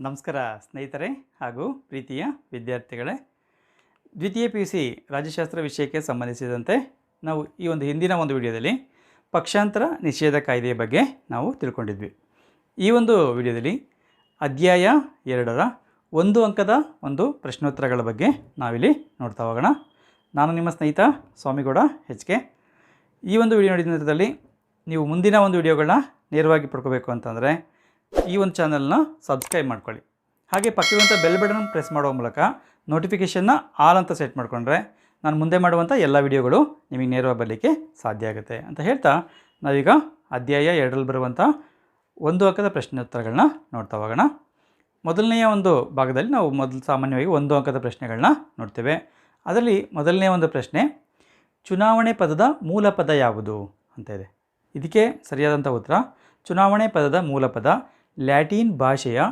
ನಮಸ್ಕಾರ ಸ್ನೇಹಿತರೆ ಹಾಗೂ ಪ್ರೀತಿಯ ವಿದ್ಯಾರ್ಥಿಗಳೇ. ದ್ವಿತೀಯ ಪಿ ಯು ಸಿ ರಾಜ್ಯಶಾಸ್ತ್ರ ವಿಷಯಕ್ಕೆ ಸಂಬಂಧಿಸಿದಂತೆ ನಾವು ಈ ಒಂದು ಹಿಂದಿನ ಒಂದು ವಿಡಿಯೋದಲ್ಲಿ ಪಕ್ಷಾಂತರ ನಿಷೇಧ ಕಾಯ್ದೆಯ ಬಗ್ಗೆ ನಾವು ತಿಳ್ಕೊಂಡಿದ್ವಿ. ಈ ಒಂದು ವಿಡಿಯೋದಲ್ಲಿ ಅಧ್ಯಾಯ ಎರಡರ ಒಂದು ಅಂಕದ ಒಂದು ಪ್ರಶ್ನೋತ್ತರಗಳ ಬಗ್ಗೆ ನಾವಿಲ್ಲಿ ನೋಡ್ತಾ ಹೋಗೋಣ. ನಾನು ನಿಮ್ಮ ಸ್ನೇಹಿತ ಸ್ವಾಮಿಗೌಡ ಎಚ್ ಕೆ. ಈ ಒಂದು ವಿಡಿಯೋ ನೋಡಿದ ನಂತರದಲ್ಲಿ ನೀವು ಮುಂದಿನ ಒಂದು ವಿಡಿಯೋಗಳನ್ನ ನೇರವಾಗಿ ಪಡ್ಕೋಬೇಕು ಅಂತಂದರೆ ಈ ಒಂದು ಚಾನಲ್ನ ಸಬ್ಸ್ಕ್ರೈಬ್ ಮಾಡ್ಕೊಳ್ಳಿ. ಹಾಗೆ ಪಕ್ಕದಂಥ ಬೆಲ್ ಬಟನ್ ಪ್ರೆಸ್ ಮಾಡುವ ಮೂಲಕ ನೋಟಿಫಿಕೇಷನ್ನ ಆಲ್ ಅಂತ ಸೆಟ್ ಮಾಡಿಕೊಂಡ್ರೆ ನಾನು ಮುಂದೆ ಮಾಡುವಂಥ ಎಲ್ಲ ವಿಡಿಯೋಗಳು ನಿಮಗೆ ನೇರವಾಗಿ ಬರಲಿಕ್ಕೆ ಸಾಧ್ಯ ಆಗುತ್ತೆ ಅಂತ ಹೇಳ್ತಾ ನಾವೀಗ ಅಧ್ಯಾಯ ಎರಡರಲ್ಲಿ ಬರುವಂಥ ಒಂದು ಅಂಕದ ಪ್ರಶ್ನೋತ್ತರಗಳನ್ನ ನೋಡ್ತಾ ಹೋಗೋಣ. ಮೊದಲನೆಯ ಒಂದು ಭಾಗದಲ್ಲಿ ನಾವು ಮೊದಲು ಸಾಮಾನ್ಯವಾಗಿ ಒಂದು ಅಂಕದ ಪ್ರಶ್ನೆಗಳನ್ನ ನೋಡ್ತೇವೆ. ಅದರಲ್ಲಿ ಮೊದಲನೇ ಒಂದು ಪ್ರಶ್ನೆ, ಚುನಾವಣೆ ಪದದ ಮೂಲ ಪದ ಯಾವುದು? ಅಂತ ಇದೆ. ಇದಕ್ಕೆ ಸರಿಯಾದಂಥ ಉತ್ತರ, ಚುನಾವಣೆ ಪದದ ಮೂಲ ಪದ ಲ್ಯಾಟಿನ್ ಭಾಷೆಯ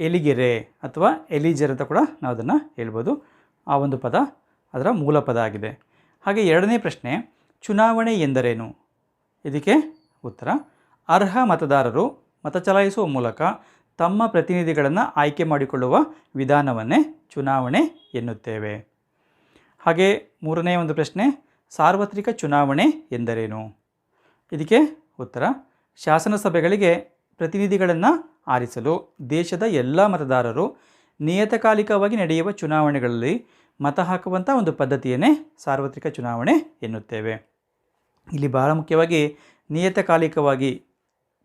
ಎಲಿಗೆರೆ ಅಥವಾ ಎಲಿಜರ್ ಅಂತ ಕೂಡ ನಾವು ಅದನ್ನು ಹೇಳ್ಬೋದು. ಆ ಒಂದು ಪದ ಅದರ ಮೂಲ ಪದ ಆಗಿದೆ. ಹಾಗೆ ಎರಡನೇ ಪ್ರಶ್ನೆ, ಚುನಾವಣೆ ಎಂದರೇನು? ಇದಕ್ಕೆ ಉತ್ತರ, ಅರ್ಹ ಮತದಾರರು ಮತ ಚಲಾಯಿಸುವ ಮೂಲಕ ತಮ್ಮ ಪ್ರತಿನಿಧಿಗಳನ್ನು ಆಯ್ಕೆ ಮಾಡಿಕೊಳ್ಳುವ ವಿಧಾನವನ್ನೇ ಚುನಾವಣೆ ಎನ್ನುತ್ತೇವೆ. ಹಾಗೆ ಮೂರನೇ ಒಂದು ಪ್ರಶ್ನೆ, ಸಾರ್ವತ್ರಿಕ ಚುನಾವಣೆ ಎಂದರೇನು? ಇದಕ್ಕೆ ಉತ್ತರ ಶಾಸನ ಸಭೆಗಳಿಗೆ ಪ್ರತಿನಿಧಿಗಳನ್ನು ಆರಿಸಲು ದೇಶದ ಎಲ್ಲ ಮತದಾರರು ನಿಯತಕಾಲಿಕವಾಗಿ ನಡೆಯುವ ಚುನಾವಣೆಗಳಲ್ಲಿ ಮತ ಹಾಕುವಂಥ ಒಂದು ಪದ್ಧತಿಯನ್ನೇ ಸಾರ್ವತ್ರಿಕ ಚುನಾವಣೆ ಎನ್ನುತ್ತೇವೆ. ಇಲ್ಲಿ ಬಹಳ ಮುಖ್ಯವಾಗಿ ನಿಯತಕಾಲಿಕವಾಗಿ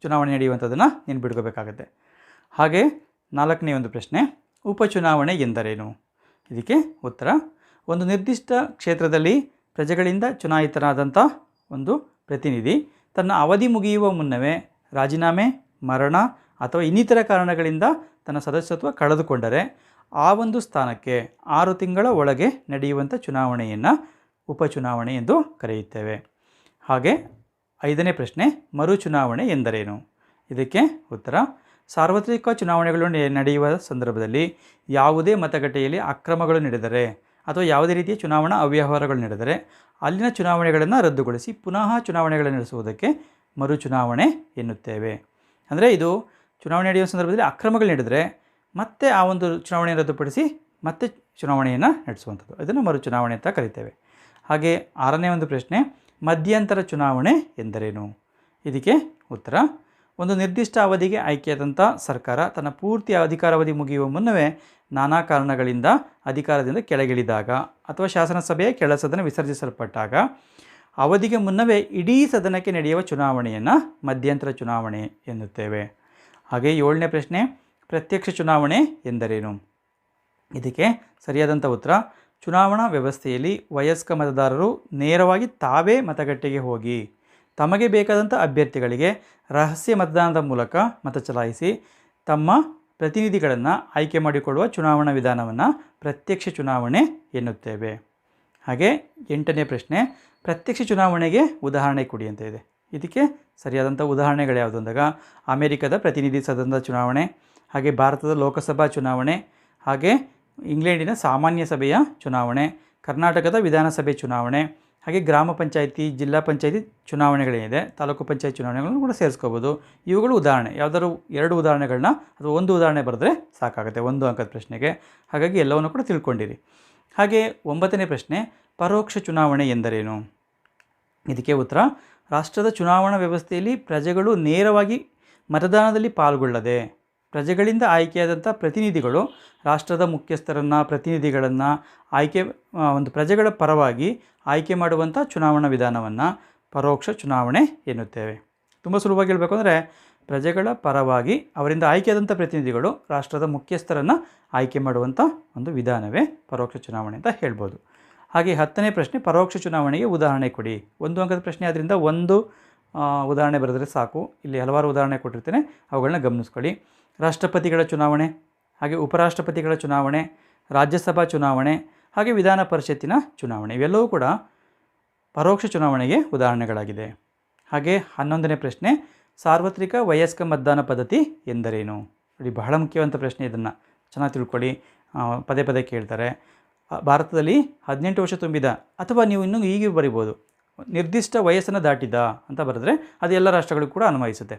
ಚುನಾವಣೆ ನಡೆಯುವಂಥದ್ದನ್ನು ನೆನ್ಪಿಡ್ಕೋಬೇಕಾಗತ್ತೆ ಹಾಗೆ ನಾಲ್ಕನೇ ಒಂದು ಪ್ರಶ್ನೆ, ಉಪಚುನಾವಣೆ ಎಂದರೇನು? ಇದಕ್ಕೆ ಉತ್ತರ, ಒಂದು ನಿರ್ದಿಷ್ಟ ಕ್ಷೇತ್ರದಲ್ಲಿ ಪ್ರಜೆಗಳಿಂದ ಚುನಾಯಿತರಾದಂಥ ಒಂದು ಪ್ರತಿನಿಧಿ ತನ್ನ ಅವಧಿ ಮುಗಿಯುವ ಮುನ್ನವೇ ರಾಜೀನಾಮೆ ಮರಣ ಅಥವಾ ಇನ್ನಿತರ ಕಾರಣಗಳಿಂದ ತನ್ನ ಸದಸ್ಯತ್ವ ಕಳೆದುಕೊಂಡರೆ ಆ ಒಂದು ಸ್ಥಾನಕ್ಕೆ ಆರು ತಿಂಗಳ ಒಳಗೆ ನಡೆಯುವಂಥ ಚುನಾವಣೆಯನ್ನು ಉಪಚುನಾವಣೆ ಎಂದು ಕರೆಯುತ್ತೇವೆ. ಹಾಗೆ ಐದನೇ ಪ್ರಶ್ನೆ ಮರು ಚುನಾವಣೆ ಎಂದರೇನು? ಇದಕ್ಕೆ ಉತ್ತರ, ಸಾರ್ವತ್ರಿಕ ಚುನಾವಣೆಗಳು ನಡೆಯುವ ಸಂದರ್ಭದಲ್ಲಿ ಯಾವುದೇ ಮತಗಟ್ಟೆಯಲ್ಲಿ ಅಕ್ರಮಗಳು ನಡೆದರೆ ಅಥವಾ ಯಾವುದೇ ರೀತಿಯ ಚುನಾವಣಾ ಅವ್ಯವಹಾರಗಳು ನಡೆದರೆ ಅಲ್ಲಿನ ಚುನಾವಣೆಗಳನ್ನು ರದ್ದುಗೊಳಿಸಿ ಪುನಃ ಚುನಾವಣೆಗಳನ್ನು ನಡೆಸುವುದಕ್ಕೆ ಮರು ಚುನಾವಣೆ ಎನ್ನುತ್ತೇವೆ. ಅಂದರೆ ಇದು ಚುನಾವಣೆ ನಡೆಯುವ ಸಂದರ್ಭದಲ್ಲಿ ಅಕ್ರಮಗಳು ನಡೆದರೆ ಮತ್ತೆ ಆ ಒಂದು ಚುನಾವಣೆ ರದ್ದುಪಡಿಸಿ ಮತ್ತೆ ಚುನಾವಣೆಯನ್ನು ನಡೆಸುವಂಥದ್ದು. ಇದನ್ನು ಮರು ಚುನಾವಣೆ ಅಂತ ಕರಿತೇವೆ. ಹಾಗೆ ಆರನೇ ಒಂದು ಪ್ರಶ್ನೆ, ಮಧ್ಯಂತರ ಚುನಾವಣೆ ಎಂದರೇನು? ಇದಕ್ಕೆ ಉತ್ತರ, ಒಂದು ನಿರ್ದಿಷ್ಟ ಅವಧಿಗೆ ಆಯ್ಕೆಯಾದಂಥ ಸರ್ಕಾರ ತನ್ನ ಪೂರ್ತಿ ಅಧಿಕಾರಾವಧಿ ಮುಗಿಯುವ ಮುನ್ನವೇ ನಾನಾ ಕಾರಣಗಳಿಂದ ಅಧಿಕಾರದಿಂದ ಕೆಳಗಿಳಿದಾಗ ಅಥವಾ ಶಾಸನಸಭೆಯ ಕೆಲಸದನ್ನು ಸದನ ವಿಸರ್ಜಿಸಲ್ಪಟ್ಟಾಗ ಅವಧಿಗೆ ಮುನ್ನವೇ ಇಡೀ ಸದನಕ್ಕೆ ನಡೆಯುವ ಚುನಾವಣೆಯನ್ನು ಮಧ್ಯಂತರ ಚುನಾವಣೆ ಎನ್ನುತ್ತೇವೆ. ಹಾಗೆ ಏಳನೇ ಪ್ರಶ್ನೆ, ಪ್ರತ್ಯಕ್ಷ ಚುನಾವಣೆ ಎಂದರೇನು? ಇದಕ್ಕೆ ಸರಿಯಾದಂಥ ಉತ್ತರ, ಚುನಾವಣಾ ವ್ಯವಸ್ಥೆಯಲ್ಲಿ ವಯಸ್ಕ ಮತದಾರರು ನೇರವಾಗಿ ತಾವೇ ಮತಗಟ್ಟೆಗೆ ಹೋಗಿ, ತಮಗೆ ಬೇಕಾದಂಥ ಅಭ್ಯರ್ಥಿಗಳಿಗೆ ರಹಸ್ಯ ಮತದಾನದ ಮೂಲಕ ಮತ ಚಲಾಯಿಸಿ, ತಮ್ಮ ಪ್ರತಿನಿಧಿಗಳನ್ನು ಆಯ್ಕೆ ಮಾಡಿಕೊಳ್ಳುವ ಚುನಾವಣಾ ವಿಧಾನವನ್ನು ಪ್ರತ್ಯಕ್ಷ ಚುನಾವಣೆ ಎನ್ನುತ್ತೇವೆ. ಹಾಗೆ ಎಂಟನೇ ಪ್ರಶ್ನೆ, ಪ್ರತ್ಯಕ್ಷ ಚುನಾವಣೆಗೆ ಉದಾಹರಣೆ ಕೊಡಿ ಅಂತ ಇದೆ. ಇದಕ್ಕೆ ಸರಿಯಾದಂಥ ಉದಾಹರಣೆಗಳು ಯಾವುದು ಅಂದಾಗ, ಅಮೆರಿಕದ ಪ್ರತಿನಿಧಿ ಸದನದ ಚುನಾವಣೆ, ಹಾಗೆ ಭಾರತದ ಲೋಕಸಭಾ ಚುನಾವಣೆ, ಹಾಗೆ ಇಂಗ್ಲೆಂಡಿನ ಸಾಮಾನ್ಯ ಸಭೆಯ ಚುನಾವಣೆ, ಕರ್ನಾಟಕದ ವಿಧಾನಸಭೆ ಚುನಾವಣೆ, ಹಾಗೆ ಗ್ರಾಮ ಪಂಚಾಯಿತಿ, ಜಿಲ್ಲಾ ಪಂಚಾಯಿತಿ ಚುನಾವಣೆಗಳೇನಿದೆ, ತಾಲೂಕು ಪಂಚಾಯತ್ ಚುನಾವಣೆಗಳನ್ನು ಕೂಡ ಸೇರಿಸ್ಕೋಬೋದು. ಇವುಗಳು ಉದಾಹರಣೆ. ಯಾವುದಾದ್ರು ಎರಡು ಉದಾಹರಣೆಗಳನ್ನ ಅಥವಾ ಒಂದು ಉದಾಹರಣೆ ಬರೆದ್ರೆ ಸಾಕಾಗುತ್ತೆ, ಒಂದು ಅಂಕದ ಪ್ರಶ್ನೆಗೆ. ಹಾಗಾಗಿ ಎಲ್ಲವನ್ನು ಕೂಡ ತಿಳ್ಕೊಂಡಿರಿ. ಹಾಗೆ ಒಂಬತ್ತನೇ ಪ್ರಶ್ನೆ, ಪರೋಕ್ಷ ಚುನಾವಣೆ ಎಂದರೇನು? ಇದಕ್ಕೆ ಉತ್ತರ, ರಾಷ್ಟ್ರದ ಚುನಾವಣಾ ವ್ಯವಸ್ಥೆಯಲ್ಲಿ ಪ್ರಜೆಗಳು ನೇರವಾಗಿ ಮತದಾನದಲ್ಲಿ ಪಾಲ್ಗೊಳ್ಳದೆ, ಪ್ರಜೆಗಳಿಂದ ಆಯ್ಕೆಯಾದಂಥ ಪ್ರತಿನಿಧಿಗಳು, ರಾಷ್ಟ್ರದ ಮುಖ್ಯಸ್ಥರನ್ನು, ಪ್ರತಿನಿಧಿಗಳನ್ನು ಆಯ್ಕೆ ಒಂದು ಪ್ರಜೆಗಳ ಪರವಾಗಿ ಆಯ್ಕೆ ಮಾಡುವಂಥ ಚುನಾವಣಾ ವಿಧಾನವನ್ನು ಪರೋಕ್ಷ ಚುನಾವಣೆ ಎನ್ನುತ್ತೇವೆ. ತುಂಬ ಸುಲಭವಾಗಿ ಹೇಳಬೇಕು ಅಂದರೆ ಪ್ರಜೆಗಳ ಪರವಾಗಿ ಅವರಿಂದ ಆಯ್ಕೆಯಾದಂಥ ಪ್ರತಿನಿಧಿಗಳು ರಾಷ್ಟ್ರದ ಮುಖ್ಯಸ್ಥರನ್ನು ಆಯ್ಕೆ ಮಾಡುವಂಥ ಒಂದು ವಿಧಾನವೇ ಪರೋಕ್ಷ ಚುನಾವಣೆ ಅಂತ ಹೇಳ್ಬೋದು. ಹಾಗೆ ಹತ್ತನೇ ಪ್ರಶ್ನೆ ಪರೋಕ್ಷ ಚುನಾವಣೆಗೆ ಉದಾಹರಣೆ ಕೊಡಿ. ಒಂದು ಅಂಕದ ಪ್ರಶ್ನೆ ಆದ್ದರಿಂದ ಒಂದು ಉದಾಹರಣೆ ಬರೆದರೆ ಸಾಕು. ಇಲ್ಲಿ ಹಲವಾರು ಉದಾಹರಣೆ ಕೊಟ್ಟಿರ್ತೇನೆ. ಅವುಗಳನ್ನ ಗಮನಿಸ್ಕೊಳ್ಳಿ. ರಾಷ್ಟ್ರಪತಿಗಳ ಚುನಾವಣೆ, ಹಾಗೆ ಉಪರಾಷ್ಟ್ರಪತಿಗಳ ಚುನಾವಣೆ, ರಾಜ್ಯಸಭಾ ಚುನಾವಣೆ, ಹಾಗೆ ವಿಧಾನ ಪರಿಷತ್ತಿನ ಚುನಾವಣೆ, ಇವೆಲ್ಲವೂ ಕೂಡ ಪರೋಕ್ಷ ಚುನಾವಣೆಗೆ ಉದಾಹರಣೆಗಳಾಗಿದೆ. ಹಾಗೆ ಹನ್ನೊಂದನೇ ಪ್ರಶ್ನೆ ಸಾರ್ವತ್ರಿಕ ವಯಸ್ಕ ಮತದಾನ ಪದ್ಧತಿ ಎಂದರೇನು? ನೋಡಿ ಬಹಳ ಮುಖ್ಯವಂತ ಪ್ರಶ್ನೆ ಇದನ್ನು. ಚೆನ್ನಾಗಿ ತಿಳ್ಕೊಳ್ಳಿ. ಪದೇ ಪದೇ ಕೇಳ್ತಾರೆ. ಭಾರತದಲ್ಲಿ ಹದಿನೆಂಟು ವರ್ಷ ತುಂಬಿದ ಅಥವಾ ನೀವು ಇನ್ನೂ ಈಗ ಬರಿಬೋದು. ನಿರ್ದಿಷ್ಟ ವಯಸ್ಸನ್ನು ದಾಟಿದ ಅಂತ ಬರೆದ್ರೆ ಅದು ಎಲ್ಲ ರಾಷ್ಟ್ರಗಳಿಗೂ ಕೂಡ ಅನ್ವಯಿಸುತ್ತೆ.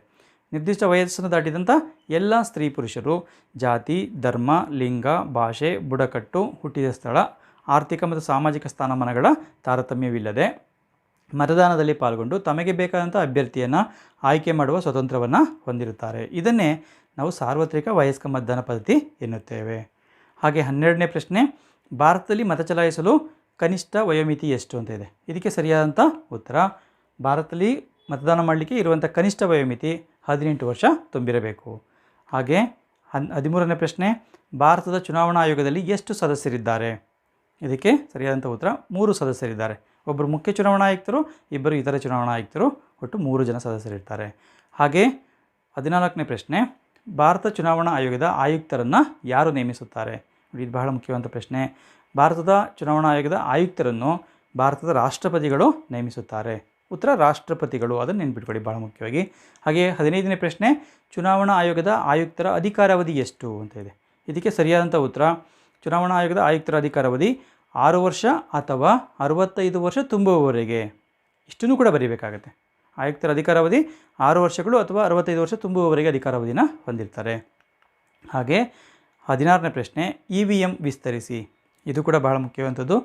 ನಿರ್ದಿಷ್ಟ ವಯಸ್ಸನ್ನು ದಾಟಿದಂಥ ಎಲ್ಲ ಸ್ತ್ರೀ ಪುರುಷರು, ಜಾತಿ, ಧರ್ಮ, ಲಿಂಗ, ಭಾಷೆ, ಬುಡಕಟ್ಟು, ಹುಟ್ಟಿದ ಸ್ಥಳ, ಆರ್ಥಿಕ ಮತ್ತು ಸಾಮಾಜಿಕ ಸ್ಥಾನಮಾನಗಳ ತಾರತಮ್ಯವಿಲ್ಲದೆ ಮತದಾನದಲ್ಲಿ ಪಾಲ್ಗೊಂಡು ತಮಗೆ ಬೇಕಾದಂಥ ಅಭ್ಯರ್ಥಿಯನ್ನು ಆಯ್ಕೆ ಮಾಡುವ ಸ್ವತಂತ್ರವನ್ನು ಹೊಂದಿರುತ್ತಾರೆ. ಇದನ್ನೇ ನಾವು ಸಾರ್ವತ್ರಿಕ ವಯಸ್ಕ ಮತದಾನ ಪದ್ಧತಿ ಎನ್ನುತ್ತೇವೆ. ಹಾಗೆ ಹನ್ನೆರಡನೇ ಪ್ರಶ್ನೆ, ಭಾರತದಲ್ಲಿ ಮತ ಚಲಾಯಿಸಲು ಕನಿಷ್ಠ ವಯೋಮಿತಿ ಎಷ್ಟು ಅಂತ ಇದೆ. ಇದಕ್ಕೆ ಸರಿಯಾದಂಥ ಉತ್ತರ, ಭಾರತದಲ್ಲಿ ಮತದಾನ ಮಾಡಲಿಕ್ಕೆ ಇರುವಂಥ ಕನಿಷ್ಠ ವಯೋಮಿತಿ ಹದಿನೆಂಟು ವರ್ಷ ತುಂಬಿರಬೇಕು. ಹಾಗೆ ಹನ್, ಹದಿಮೂರನೇ ಪ್ರಶ್ನೆ, ಭಾರತದ ಚುನಾವಣಾ ಆಯೋಗದಲ್ಲಿ ಎಷ್ಟು ಸದಸ್ಯರಿದ್ದಾರೆ? ಇದಕ್ಕೆ ಸರಿಯಾದಂಥ ಉತ್ತರ, ಮೂರು ಸದಸ್ಯರಿದ್ದಾರೆ. ಒಬ್ಬರು ಮುಖ್ಯ ಚುನಾವಣಾ ಆಯುಕ್ತರು ಇಬ್ಬರು ಇತರ ಚುನಾವಣಾ ಆಯುಕ್ತರು ಒಟ್ಟು ಮೂರು ಜನ ಸದಸ್ಯರಿರ್ತಾರೆ. ಹಾಗೆ ಹದಿನಾಲ್ಕನೇ ಪ್ರಶ್ನೆ, ಭಾರತ ಚುನಾವಣಾ ಆಯೋಗದ ಆಯುಕ್ತರನ್ನು ಯಾರು ನೇಮಿಸುತ್ತಾರೆ? ಇದು ಬಹಳ ಮುಖ್ಯವಾದ ಪ್ರಶ್ನೆ. ಭಾರತದ ಚುನಾವಣಾ ಆಯೋಗದ ಆಯುಕ್ತರನ್ನು ಭಾರತದ ರಾಷ್ಟ್ರಪತಿಗಳು ನೇಮಿಸುತ್ತಾರೆ. ಉತ್ತರ ರಾಷ್ಟ್ರಪತಿಗಳು, ಅದನ್ನು ನೆನ್ಪಿಟ್ಕೊಳ್ಳಿ ಬಹಳ ಮುಖ್ಯವಾಗಿ. ಹಾಗೆ ಹದಿನೈದನೇ ಪ್ರಶ್ನೆ, ಚುನಾವಣಾ ಆಯೋಗದ ಆಯುಕ್ತರ ಅಧಿಕಾರಾವಧಿ ಎಷ್ಟು ಅಂತ ಇದೆ. ಇದಕ್ಕೆ ಸರಿಯಾದಂಥ ಉತ್ತರ, ಚುನಾವಣಾ ಆಯೋಗದ ಆಯುಕ್ತರ ಅಧಿಕಾರಾವಧಿ ಆರು ವರ್ಷ ಅಥವಾ ಅರವತ್ತೈದು ವರ್ಷ ತುಂಬುವವರೆಗೆ. ಇಷ್ಟನ್ನು ಕೂಡ ಬರೀಬೇಕಾಗತ್ತೆ. ಆಯುಕ್ತರ ಅಧಿಕಾರಾವಧಿ ಆರು ವರ್ಷಗಳು ಅಥವಾ ಅರವತ್ತೈದು ವರ್ಷ ತುಂಬುವವರೆಗೆ ಅಧಿಕಾರಾವಧಿನ ಹೊಂದಿರ್ತಾರೆ. ಹಾಗೆ ಹದಿನಾರನೇ ಪ್ರಶ್ನೆ, ಇ ವಿ ಎಂ ವಿಸ್ತರಿಸಿ. ಇದು ಕೂಡ ಬಹಳ ಮುಖ್ಯವಾದಂಥದ್ದು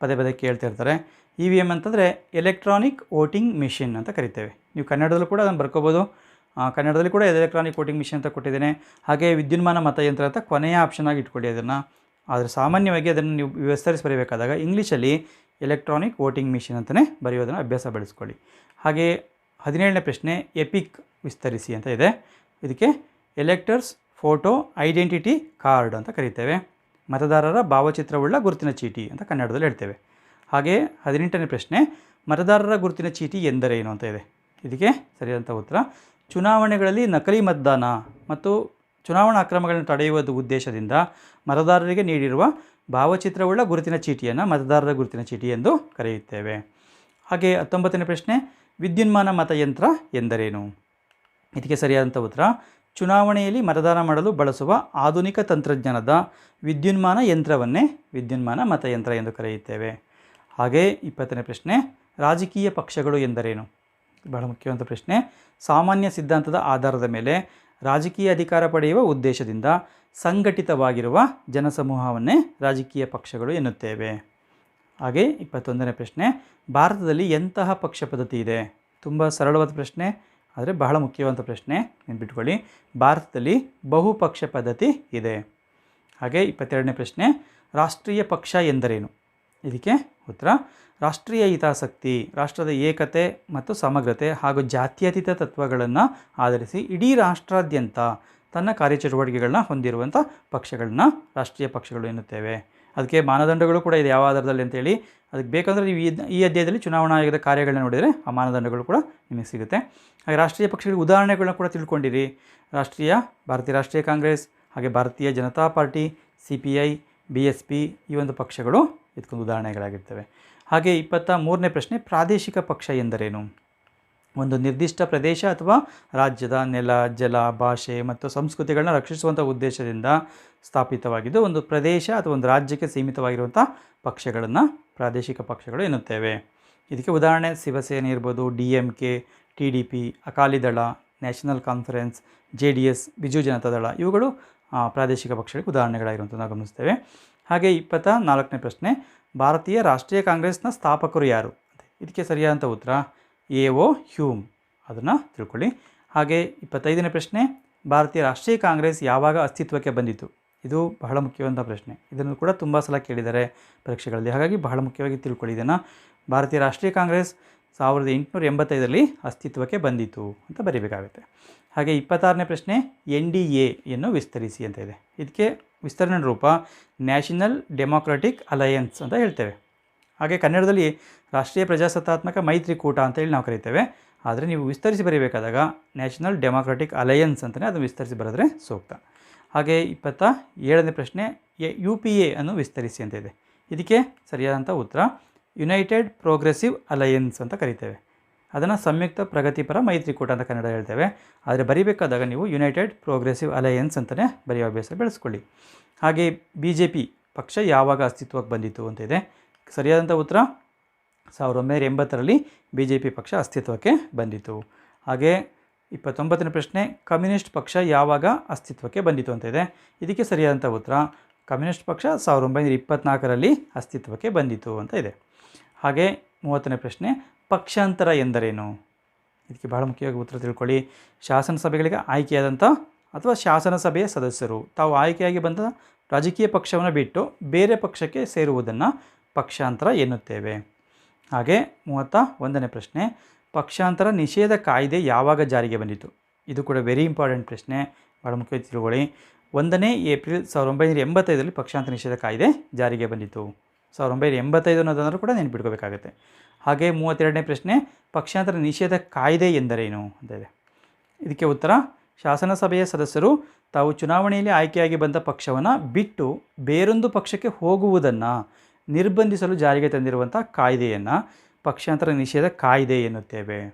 ಪದೇ ಪದೇ ಕೇಳ್ತಿರ್ತಾರೆ ಇ ವಿ ಎಂ ಅಂತಂದರೆ ಎಲೆಕ್ಟ್ರಾನಿಕ್ ವೋಟಿಂಗ್ ಮಿಷಿನ್ ಅಂತ ಕರಿತೇವೆ. ನೀವು ಕನ್ನಡದಲ್ಲೂ ಕೂಡ ಅದನ್ನು ಬರ್ಕೋಬೋದು. ಕನ್ನಡದಲ್ಲಿ ಕೂಡ ಎಲೆಕ್ಟ್ರಾನಿಕ್ ವೋಟಿಂಗ್ ಮಿಷಿನ್ ಅಂತ ಕೊಟ್ಟಿದ್ದೇನೆ. ಹಾಗೆ ವಿದ್ಯುನ್ಮಾನ ಮತಯಂತ್ರ ಅಂತ ಕೊನೆಯ ಆಪ್ಷನ್ ಆಗಿ ಇಟ್ಕೊಳ್ಳಿ ಅದನ್ನು. ಆದರೆ ಸಾಮಾನ್ಯವಾಗಿ ಅದನ್ನು ನೀವು ವಿಸ್ತರಿಸಿ ಬರೀಬೇಕಾದಾಗ ಇಂಗ್ಲೀಷಲ್ಲಿ ಎಲೆಕ್ಟ್ರಾನಿಕ್ ವೋಟಿಂಗ್ ಮಿಷಿನ್ ಅಂತಲೇ ಬರೆಯೋದನ್ನು ಅಭ್ಯಾಸ ಬೆಳೆಸ್ಕೊಳ್ಳಿ. ಹಾಗೆ ಹದಿನೇಳನೇ ಪ್ರಶ್ನೆ, ಎಪಿಕ್ ವಿಸ್ತರಿಸಿ ಅಂತ ಇದೆ. ಇದಕ್ಕೆ ಎಲೆಕ್ಟರ್ಸ್ ಫೋಟೋ ಐಡೆಂಟಿಟಿ ಕಾರ್ಡ್ ಅಂತ ಕರೀತೇವೆ. ಮತದಾರರ ಭಾವಚಿತ್ರವುಳ್ಳ ಗುರುತಿನ ಚೀಟಿ ಅಂತ ಕನ್ನಡದಲ್ಲಿ ಹೇಳ್ತೇವೆ. ಹಾಗೆ ಹದಿನೆಂಟನೇ ಪ್ರಶ್ನೆ, ಮತದಾರರ ಗುರುತಿನ ಚೀಟಿ ಎಂದರೇನು ಅಂತ ಇದೆ. ಇದಕ್ಕೆ ಸರಿಯಾದಂಥ ಉತ್ತರ, ಚುನಾವಣೆಗಳಲ್ಲಿ ನಕಲಿ ಮತದಾನ ಮತ್ತು ಚುನಾವಣಾ ಅಕ್ರಮಗಳನ್ನು ತಡೆಯುವ ಉದ್ದೇಶದಿಂದ ಮತದಾರರಿಗೆ ನೀಡಿರುವ ಭಾವಚಿತ್ರವುಳ್ಳ ಗುರುತಿನ ಚೀಟಿಯನ್ನು ಮತದಾರರ ಗುರುತಿನ ಚೀಟಿ ಎಂದು ಕರೆಯುತ್ತೇವೆ. ಹಾಗೆ ಹತ್ತೊಂಬತ್ತನೇ ಪ್ರಶ್ನೆ, ವಿದ್ಯುನ್ಮಾನ ಮತಯಂತ್ರ ಎಂದರೇನು? ಇದಕ್ಕೆ ಸರಿಯಾದಂಥ ಉತ್ತರ, ಚುನಾವಣೆಯಲ್ಲಿ ಮತದಾನ ಮಾಡಲು ಬಳಸುವ ಆಧುನಿಕ ತಂತ್ರಜ್ಞಾನದ ವಿದ್ಯುನ್ಮಾನ ಯಂತ್ರವನ್ನೇ ವಿದ್ಯುನ್ಮಾನ ಮತಯಂತ್ರ ಎಂದು ಕರೆಯುತ್ತೇವೆ. ಹಾಗೆ ಇಪ್ಪತ್ತನೇ ಪ್ರಶ್ನೆ, ರಾಜಕೀಯ ಪಕ್ಷಗಳು ಎಂದರೇನು? ಬಹಳ ಮುಖ್ಯವಾದ ಪ್ರಶ್ನೆ, ಸಾಮಾನ್ಯ ಸಿದ್ಧಾಂತದ ಆಧಾರದ ಮೇಲೆ ರಾಜಕೀಯ ಅಧಿಕಾರ ಪಡೆಯುವ ಉದ್ದೇಶದಿಂದ ಸಂಘಟಿತವಾಗಿರುವ ಜನಸಮೂಹವನ್ನೇ ರಾಜಕೀಯ ಪಕ್ಷಗಳು ಎನ್ನುತ್ತೇವೆ. ಹಾಗೆ ಇಪ್ಪತ್ತೊಂದನೇ ಪ್ರಶ್ನೆ, ಭಾರತದಲ್ಲಿ ಎಂತಹ ಪಕ್ಷ ಪದ್ಧತಿ ಇದೆ? ತುಂಬ ಸರಳವಾದ ಪ್ರಶ್ನೆ, ಆದರೆ ಬಹಳ ಮುಖ್ಯವಾದ ಪ್ರಶ್ನೆ ನೆನ್ಪಿಟ್ಕೊಳ್ಳಿ. ಭಾರತದಲ್ಲಿ ಬಹುಪಕ್ಷ ಪದ್ಧತಿ ಇದೆ. ಹಾಗೆ ಇಪ್ಪತ್ತೆರಡನೇ ಪ್ರಶ್ನೆ, ರಾಷ್ಟ್ರೀಯ ಪಕ್ಷ ಎಂದರೇನು? ಇದಕ್ಕೆ ಉತ್ತರ, ರಾಷ್ಟ್ರೀಯ ಹಿತಾಸಕ್ತಿ, ರಾಷ್ಟ್ರದ ಏಕತೆ ಮತ್ತು ಸಮಗ್ರತೆ ಹಾಗೂ ಜಾತ್ಯತೀತ ತತ್ವಗಳನ್ನು ಆಧರಿಸಿ ಇಡೀ ರಾಷ್ಟ್ರಾದ್ಯಂತ ತನ್ನ ಕಾರ್ಯಚಟುವಟಿಕೆಗಳನ್ನ ಹೊಂದಿರುವಂಥ ಪಕ್ಷಗಳನ್ನ ರಾಷ್ಟ್ರೀಯ ಪಕ್ಷಗಳು ಎನ್ನುತ್ತೇವೆ. ಅದಕ್ಕೆ ಮಾನದಂಡಗಳು ಕೂಡ ಇದೆ ಯಾವ ಆಧಾರದಲ್ಲಿ ಅಂತೇಳಿ ಅದಕ್ಕೆ ಬೇಕಂದರೆ ನೀವು ಈ ಅಧ್ಯಾಯದಲ್ಲಿ ಚುನಾವಣಾ ಆಯೋಗದ ಕಾರ್ಯಗಳನ್ನ ನೋಡಿದರೆ ಆ ಮಾನದಂಡಗಳು ಕೂಡ ನಿಮಗೆ ಸಿಗುತ್ತೆ. ಹಾಗೆ ರಾಷ್ಟ್ರೀಯ ಪಕ್ಷಗಳಿಗೆ ಉದಾಹರಣೆಗಳನ್ನ ಕೂಡ ತಿಳ್ಕೊಂಡಿರಿ. ರಾಷ್ಟ್ರೀಯ, ಭಾರತೀಯ ರಾಷ್ಟ್ರೀಯ ಕಾಂಗ್ರೆಸ್ ಹಾಗೆ Bharatiya Janata party, C P I, B S P ಈ ಒಂದು ಪಕ್ಷಗಳು ಇದಕ್ಕೊಂದು ಉದಾಹರಣೆಗಳಾಗಿರ್ತವೆ. ಹಾಗೆ ಇಪ್ಪತ್ತ ಮೂರನೇ ಪ್ರಶ್ನೆ, ಪ್ರಾದೇಶಿಕ ಪಕ್ಷ ಎಂದರೇನು? ಒಂದು ನಿರ್ದಿಷ್ಟ ಪ್ರದೇಶ ಅಥವಾ ರಾಜ್ಯದ ನೆಲ, ಜಲ, ಭಾಷೆ ಮತ್ತು ಸಂಸ್ಕೃತಿಗಳನ್ನ ರಕ್ಷಿಸುವಂಥ ಉದ್ದೇಶದಿಂದ ಸ್ಥಾಪಿತವಾಗಿದ್ದು, ಒಂದು ಪ್ರದೇಶ ಅಥವಾ ಒಂದು ರಾಜ್ಯಕ್ಕೆ ಸೀಮಿತವಾಗಿರುವಂಥ ಪಕ್ಷಗಳನ್ನು ಪ್ರಾದೇಶಿಕ ಪಕ್ಷಗಳು ಎನ್ನುತ್ತೇವೆ. ಇದಕ್ಕೆ ಉದಾಹರಣೆ, ಶಿವಸೇನೆ ಇರ್ಬೋದು, D M K, T D P Akali Dal national conference, J D S, Biju Janata Dal ಇವುಗಳು ಪ್ರಾದೇಶಿಕ ಪಕ್ಷಗಳಿಗೆ ಉದಾಹರಣೆಗಳಾಗಿರುವಂಥ ನಾವು ಗಮನಿಸ್ತೇವೆ. ಹಾಗೆ ಇಪ್ಪತ್ತ ನಾಲ್ಕನೇ ಪ್ರಶ್ನೆ, ಭಾರತೀಯ ರಾಷ್ಟ್ರೀಯ ಕಾಂಗ್ರೆಸ್ನ ಸ್ಥಾಪಕರು ಯಾರು? ಇದಕ್ಕೆ ಸರಿಯಾದಂಥ ಉತ್ತರ, ಎ ಓ ಹ್ಯೂಮ್. ಅದನ್ನು ತಿಳ್ಕೊಳ್ಳಿ. ಹಾಗೆ ಇಪ್ಪತ್ತೈದನೇ ಪ್ರಶ್ನೆ, ಭಾರತೀಯ ರಾಷ್ಟ್ರೀಯ ಕಾಂಗ್ರೆಸ್ ಯಾವಾಗ ಅಸ್ತಿತ್ವಕ್ಕೆ ಬಂದಿತು ಇದು ಬಹಳ ಮುಖ್ಯವಾದಂಥ ಪ್ರಶ್ನೆ. ಇದನ್ನು ಕೂಡ ತುಂಬ ಸಲ ಕೇಳಿದ್ದಾರೆ ಪರೀಕ್ಷೆಗಳಲ್ಲಿ. ಹಾಗಾಗಿ ಬಹಳ ಮುಖ್ಯವಾಗಿ ತಿಳ್ಕೊಳ್ಳಿ ಇದನ್ನು. ಭಾರತೀಯ ರಾಷ್ಟ್ರೀಯ ಕಾಂಗ್ರೆಸ್ ಸಾವಿರದ ಎಂಟುನೂರ ಎಂಬತ್ತೈದರಲ್ಲಿ ಅಸ್ತಿತ್ವಕ್ಕೆ ಬಂದಿತು ಅಂತ ಬರೀಬೇಕಾಗುತ್ತೆ. ಹಾಗೆ ಇಪ್ಪತ್ತಾರನೇ ಪ್ರಶ್ನೆ, ಎನ್ ಡಿ ಎಯನ್ನು ವಿಸ್ತರಿಸಿ ಅಂತ ಇದೆ. ಇದಕ್ಕೆ ವಿಸ್ತರಣೆ ರೂಪ ನ್ಯಾಷನಲ್ ಡೆಮೊಕ್ರೆಟಿಕ್ ಅಲಯನ್ಸ್ ಅಂತ ಹೇಳ್ತೇವೆ. ಹಾಗೆ ಕನ್ನಡದಲ್ಲಿ ರಾಷ್ಟ್ರೀಯ ಪ್ರಜಾಸತ್ತಾತ್ಮಕ ಮೈತ್ರಿಕೂಟ ಅಂತ ಹೇಳಿ ನಾವು ಕರಿತೇವೆ. ಆದರೆ ನೀವು ವಿಸ್ತರಿಸಿ ಬರೀಬೇಕಾದಾಗ ನ್ಯಾಷನಲ್ ಡೆಮೊಕ್ರೆಟಿಕ್ ಅಲಯನ್ಸ್ ಅಂತಲೇ ಅದನ್ನು ವಿಸ್ತರಿಸಿ ಬರೆದ್ರೆ ಸೂಕ್ತ. ಹಾಗೆ ಇಪ್ಪತ್ತ ಏಳನೇ ಪ್ರಶ್ನೆ ಯು ಪಿ ಎ ಅನ್ನು ವಿಸ್ತರಿಸಿ ಅಂತ ಇದೆ. ಇದಕ್ಕೆ ಸರಿಯಾದಂಥ ಉತ್ತರ ಯುನೈಟೆಡ್ ಪ್ರೋಗ್ರೆಸಿವ್ ಅಲಯನ್ಸ್ ಅಂತ ಕರಿತೇವೆ. ಅದನ್ನು ಸಂಯುಕ್ತ ಪ್ರಗತಿಪರ ಮೈತ್ರಿಕೂಟ ಅಂತ ಕನ್ನಡ ಹೇಳ್ತೇವೆ. ಆದರೆ ಬರಿಬೇಕಾದಾಗ ನೀವು ಯುನೈಟೆಡ್ ಪ್ರೋಗ್ರೆಸಿವ್ ಅಲಯನ್ಸ್ ಅಂತಲೇ ಬರೆಯೋ ಅಭ್ಯಾಸ ಬೆಳೆಸ್ಕೊಳ್ಳಿ. ಹಾಗೆ ಬಿ ಜೆ ಪಿ ಪಕ್ಷ ಯಾವಾಗ ಅಸ್ತಿತ್ವಕ್ಕೆ ಬಂದಿತ್ತು ಅಂತ ಇದೆ. ಸರಿಯಾದಂಥ ಉತ್ತರ? ಸಾವಿರದ ಒಂಬೈನೂರ ಎಂಬತ್ತರಲ್ಲಿ ಬಿ ಜೆ ಪಿ ಪಕ್ಷ ಅಸ್ತಿತ್ವಕ್ಕೆ ಬಂದಿತು ಹಾಗೆ ಇಪ್ಪತ್ತೊಂಬತ್ತನೇ ಪ್ರಶ್ನೆ, ಕಮ್ಯುನಿಸ್ಟ್ ಪಕ್ಷ ಯಾವಾಗ ಅಸ್ತಿತ್ವಕ್ಕೆ ಬಂದಿತು ಅಂತ ಇದೆ. ಇದಕ್ಕೆ ಸರಿಯಾದಂಥ ಉತ್ತರ, ಕಮ್ಯುನಿಸ್ಟ್ ಪಕ್ಷ ಸಾವಿರದ ಒಂಬೈನೂರ ಇಪ್ಪತ್ತ್ನಾಲ್ಕರಲ್ಲಿ ಅಸ್ತಿತ್ವಕ್ಕೆ ಬಂದಿತ್ತು ಅಂತ ಇದೆ. ಹಾಗೆ ಮೂವತ್ತನೇ ಪ್ರಶ್ನೆ ಪಕ್ಷಾಂತರ ಎಂದರೇನು? ಇದಕ್ಕೆ ಬಹಳ ಮುಖ್ಯವಾಗಿ ಉತ್ತರ ತಿಳ್ಕೊಳ್ಳಿ. ಶಾಸನ ಸಭೆಗಳಿಗೆ ಆಯ್ಕೆಯಾದಂಥ ಅಥವಾ ಶಾಸನ ಸಭೆಯ ಸದಸ್ಯರು, ತಾವು ಆಯ್ಕೆಯಾಗಿ ಬಂದ ರಾಜಕೀಯ ಪಕ್ಷವನ್ನು ಬಿಟ್ಟು ಬೇರೆ ಪಕ್ಷಕ್ಕೆ ಸೇರುವುದನ್ನು ಪಕ್ಷಾಂತರ ಎನ್ನುತ್ತೇವೆ. ಹಾಗೆ ಮೂವತ್ತ ಒಂದನೇ ಪ್ರಶ್ನೆ, ಪಕ್ಷಾಂತರ ನಿಷೇಧ ಕಾಯ್ದೆ ಯಾವಾಗ ಜಾರಿಗೆ ಬಂದಿತು? ಇದು ಕೂಡ ವೆರಿ ಇಂಪಾರ್ಟೆಂಟ್ ಪ್ರಶ್ನೆ. ಬಹಳ ಮುಖ್ಯ ತಿಳ್ಕೊಳ್ಳಿ. ಒಂದನೇ ಏಪ್ರಿಲ್ ಸಾವಿರದ ಒಂಬೈನೂರ ಎಂಬತ್ತೈದರಲ್ಲಿ ಪಕ್ಷಾಂತರ ನಿಷೇಧ ಕಾಯ್ದೆ ಜಾರಿಗೆ ಬಂದಿತು. ಸಾವಿರದ ಒಂಬೈನೂರ ಎಂಬತ್ತೈದು ಅನ್ನೋದನ್ನು ಕೂಡ ನೆನ್ಪಿಟ್ಕೋಬೇಕಾಗತ್ತೆ. ಹಾಗೆ ಮೂವತ್ತೆರಡನೇ ಪ್ರಶ್ನೆ, ಪಕ್ಷಾಂತರ ನಿಷೇಧ ಕಾಯ್ದೆ ಎಂದರೇನು? ಅಂತ ಇದೆ. ಇದಕ್ಕೆ ಉತ್ತರ, ಶಾಸನಸಭೆಯ ಸದಸ್ಯರು ತಾವು ಚುನಾವಣೆಯಲ್ಲಿ ಆಯ್ಕೆಯಾಗಿ ಬಂದ ಪಕ್ಷವನ್ನು ಬಿಟ್ಟು ಬೇರೊಂದು ಪಕ್ಷಕ್ಕೆ ಹೋಗುವುದನ್ನು ನಿರ್ಬಂಧಿಸಲು ಜಾರಿಗೆ ತಂದಿರುವಂಥ ಕಾಯ್ದೆಯನ್ನು ಪಕ್ಷಾಂತರ ನಿಷೇಧ ಕಾಯ್ದೆ ಎನ್ನುತ್ತೇವೆ.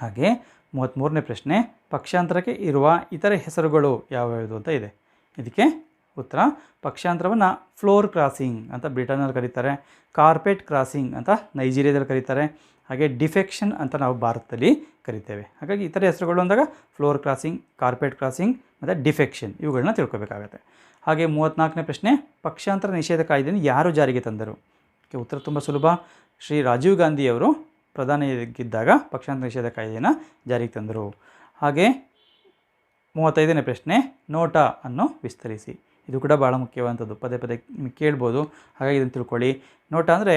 ಹಾಗೆ ಮೂವತ್ತ್ಮೂರನೇ ಪ್ರಶ್ನೆ, ಪಕ್ಷಾಂತರಕ್ಕೆ ಇರುವ ಇತರ ಹೆಸರುಗಳು ಯಾವ್ಯಾವುದು ಅಂತ ಇದೆ. ಇದಕ್ಕೆ ಉತ್ತರ, ಪಕ್ಷಾಂತರವನ್ನು ಫ್ಲೋರ್ ಕ್ರಾಸಿಂಗ್ ಅಂತ ಬ್ರಿಟನಲ್ಲಿ ಕರೀತಾರೆ ಕಾರ್ಪೆಟ್ ಕ್ರಾಸಿಂಗ್ ಅಂತ ನೈಜೀರಿಯಾದಲ್ಲಿ ಕರೀತಾರೆ, ಹಾಗೆ ಡಿಫೆಕ್ಷನ್ ಅಂತ ನಾವು ಭಾರತದಲ್ಲಿ ಕರಿತೇವೆ. ಹಾಗಾಗಿ ಇತರ ಹೆಸರುಗಳು ಅಂದಾಗ ಫ್ಲೋರ್ ಕ್ರಾಸಿಂಗ್ ಕಾರ್ಪೆಟ್ ಕ್ರಾಸಿಂಗ್ ಮತ್ತು ಡಿಫೆಕ್ಷನ್ ಇವುಗಳನ್ನ ತಿಳ್ಕೊಬೇಕಾಗತ್ತೆ. ಹಾಗೆ ಮೂವತ್ತ್ನಾಲ್ಕನೇ ಪ್ರಶ್ನೆ, ಪಕ್ಷಾಂತರ ನಿಷೇಧ ಕಾಯ್ದೆಯನ್ನು ಯಾರು ಜಾರಿಗೆ ತಂದರು? ಉತ್ತರ ತುಂಬ ಸುಲಭ. ಶ್ರೀ ರಾಜೀವ್ ಗಾಂಧಿಯವರು ಪ್ರಧಾನಿಯಾಗಿದ್ದಾಗ ಪಕ್ಷಾಂತರ ನಿಷೇಧ ಕಾಯ್ದೆಯನ್ನು ಜಾರಿಗೆ ತಂದರು. ಹಾಗೆ ಮೂವತ್ತೈದನೇ ಪ್ರಶ್ನೆ, ನೋಟ ಅನ್ನು ವಿಸ್ತರಿಸಿ. ಇದು ಕೂಡ ಭಾಳ ಮುಖ್ಯವಾದಂಥದ್ದು. ಪದೇ ಪದೇ ಕೇಳ್ಬೋದು. ಹಾಗಾಗಿ ಇದನ್ನು ತಿಳ್ಕೊಳ್ಳಿ. ನೋಟ ಅಂದರೆ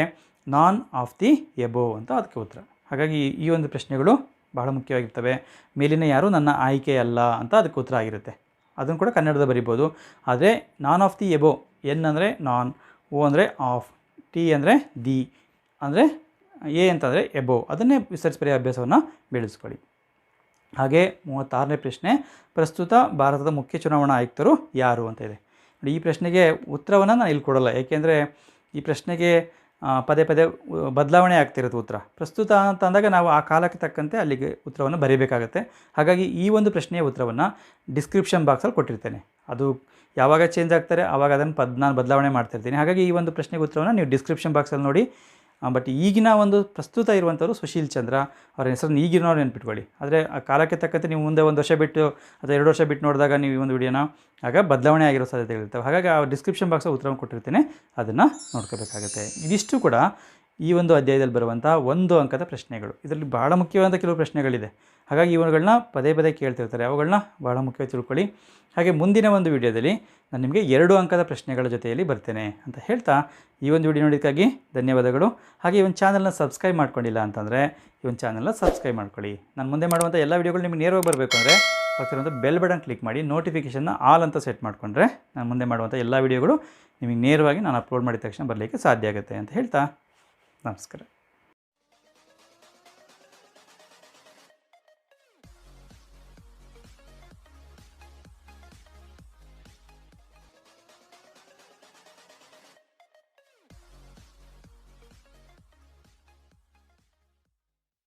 ನಾನ್ ಆಫ್ ದಿ ಎಬೋ ಅಂತ ಅದಕ್ಕೆ ಉತ್ತರ. ಹಾಗಾಗಿ ಈ ಒಂದು ಪ್ರಶ್ನೆಗಳು ಬಹಳ ಮುಖ್ಯವಾಗಿರ್ತವೆ. ಮೇಲಿನ ಯಾರು ನನ್ನ ಆಯ್ಕೆ ಅಲ್ಲ ಅಂತ ಅದಕ್ಕೆ ಉತ್ತರ ಆಗಿರುತ್ತೆ. ಅದನ್ನು ಕೂಡ ಕನ್ನಡದ ಬರಿಬೋದು. ಆದರೆ none of the above N ಅಂದರೆ ನಾನ್, ಓ ಅಂದರೆ ಆಫ್, ಟಿ ಅಂದರೆ ದಿ, ಅಂದರೆ ಎ ಅಂತಂದರೆ ಎಬೋ ಅದನ್ನೇ ವಿಸರ್ಜ್ ಪರಿ ಅಭ್ಯಾಸವನ್ನು ಬೆಳೆಸ್ಕೊಳ್ಳಿ. ಹಾಗೆ ಮೂವತ್ತಾರನೇ ಪ್ರಶ್ನೆ, ಪ್ರಸ್ತುತ ಭಾರತದ ಮುಖ್ಯ ಚುನಾವಣಾ ಆಯುಕ್ತರು ಯಾರು ಅಂತ ಇದೆ. ಈ ಪ್ರಶ್ನೆಗೆ ಉತ್ತರವನ್ನು ನಾನು ಇಲ್ಲಿ ಕೊಡಲ್ಲ. ಏಕೆಂದರೆ ಈ ಪ್ರಶ್ನೆಗೆ ಪದೇ ಪದೇ ಬದಲಾವಣೆ ಆಗ್ತಿರುತ್ತೆ ಉತ್ತರ. ಪ್ರಸ್ತುತ ಅಂತ ಅಂದಾಗ ನಾವು ಆ ಕಾಲಕ್ಕೆ ತಕ್ಕಂತೆ ಅಲ್ಲಿಗೆ ಉತ್ತರವನ್ನು ಬರೀಬೇಕಾಗತ್ತೆ. ಹಾಗಾಗಿ ಈ ಒಂದು ಪ್ರಶ್ನೆಯ ಉತ್ತರವನ್ನು ಡಿಸ್ಕ್ರಿಪ್ಷನ್ ಬಾಕ್ಸಲ್ಲಿ ಕೊಟ್ಟಿರ್ತೇನೆ. ಅದು ಯಾವಾಗ ಚೇಂಜ್ ಆಗ್ತಾರೆ ಆವಾಗ ಅದನ್ನು ಪದ್, ನಾನು ಬದಲಾವಣೆ ಮಾಡ್ತಿರ್ತೀನಿ ಹಾಗಾಗಿ ಈ ಒಂದು ಪ್ರಶ್ನೆಗೆ ಉತ್ತರವನ್ನು ನೀವು ಡಿಸ್ಕ್ರಿಪ್ಷನ್ ಬಾಕ್ಸಲ್ಲಿ ನೋಡಿ ಬಟ್ ಈಗಿನ ಒಂದು ಪ್ರಸ್ತುತ ಇರುವಂಥವ್ರು ಸುಶೀಲ್ ಚಂದ್ರ. ಅವರ ಹೆಸರನ್ನು ಈಗಿನವ್ರು ನೆನ್ಪಿಟ್ಕೊಳ್ಳಿ. ಆದರೆ ಆ ಕಾಲಕ್ಕೆ ತಕ್ಕಂತೆ ನೀವು ಮುಂದೆ ಒಂದು ವರ್ಷ ಬಿಟ್ಟು ಅಥವಾ ಎರಡು ವರ್ಷ ಬಿಟ್ಟು ನೋಡಿದಾಗ ನೀವು ಈ ಒಂದು ವಿಡಿಯೋನ ಆಗ ಬದಲಾವಣೆ ಆಗಿರೋ ಸಾಧ್ಯತೆಗಳಿರ್ತವೆ. ಹಾಗಾಗಿ ಆ ಡಿಸ್ಕ್ರಿಪ್ಷನ್ ಬಾಕ್ಸಲ್ಲಿ ಉತ್ತರವನ್ನು ಕೊಟ್ಟಿರ್ತೀನಿ. ಅದನ್ನು ನೋಡ್ಕೋಬೇಕಾಗುತ್ತೆ. ಇದಿಷ್ಟು ಕೂಡ ಈ ಒಂದು ಅಧ್ಯಾಯದಲ್ಲಿ ಬರುವಂಥ ಒಂದು ಅಂಕದ ಪ್ರಶ್ನೆಗಳು. ಇದರಲ್ಲಿ ಭಾಳ ಮುಖ್ಯವಾದ ಕೆಲವು ಪ್ರಶ್ನೆಗಳಿದೆ. ಹಾಗಾಗಿ ಇವುಗಳನ್ನ ಪದೇ ಪದೇ ಕೇಳ್ತಿರ್ತಾರೆ. ಅವುಗಳನ್ನ ಭಾಳ ಮುಖ್ಯವಾಗಿ ತಿಳ್ಕೊಳ್ಳಿ. ಹಾಗೆ ಮುಂದಿನ ಒಂದು ವಿಡಿಯೋದಲ್ಲಿ ನಾನು ನಿಮಗೆ ಎರಡು ಅಂಕದ ಪ್ರಶ್ನೆಗಳ ಜೊತೆಯಲ್ಲಿ ಬರ್ತೇನೆ ಅಂತ ಹೇಳ್ತಾ ಈ ಒಂದು ವಿಡಿಯೋ ನೋಡಿದಕ್ಕಾಗಿ ಧನ್ಯವಾದಗಳು. ಹಾಗೆ ಈ ಒಂದು ಚಾನಲ್ನ ಸಬ್ಸ್ಕ್ರೈಬ್ ಮಾಡ್ಕೊಂಡಿಲ್ಲ ಅಂತಂದರೆ ಈ ಒಂದು ಚಾನಲ್ನ ಸಬ್ಸ್ಕ್ರೈಬ್ ಮಾಡ್ಕೊಳ್ಳಿ. ನಾನು ಮುಂದೆ ಮಾಡುವಂಥ ಎಲ್ಲ ವಿಡಿಯೋಗಳು ನಿಮಗೆ ನೇರವಾಗಿ ಬರಬೇಕು ಅಂದರೆ ಪಕ್ಕದ ಬೆಲ್ ಬಟನ್ ಕ್ಲಿಕ್ ಮಾಡಿ ನೋಟಿಫಿಕೇಷನ್ನ ಆಲ್ ಅಂತ ಸೆಟ್ ಮಾಡಿಕೊಂಡ್ರೆ ನಾನು ಮುಂದೆ ಮಾಡುವಂಥ ಎಲ್ಲ ವಿಡಿಯೋಗಳು ನಿಮಗೆ ನೇರವಾಗಿ ನಾನು ಅಪ್ಲೋಡ್ ಮಾಡಿದ ತಕ್ಷಣ ಬರಲಿಕ್ಕೆ ಸಾಧ್ಯ ಆಗುತ್ತೆ ಅಂತ ಹೇಳ್ತಾ ನಮಸ್ಕಾರ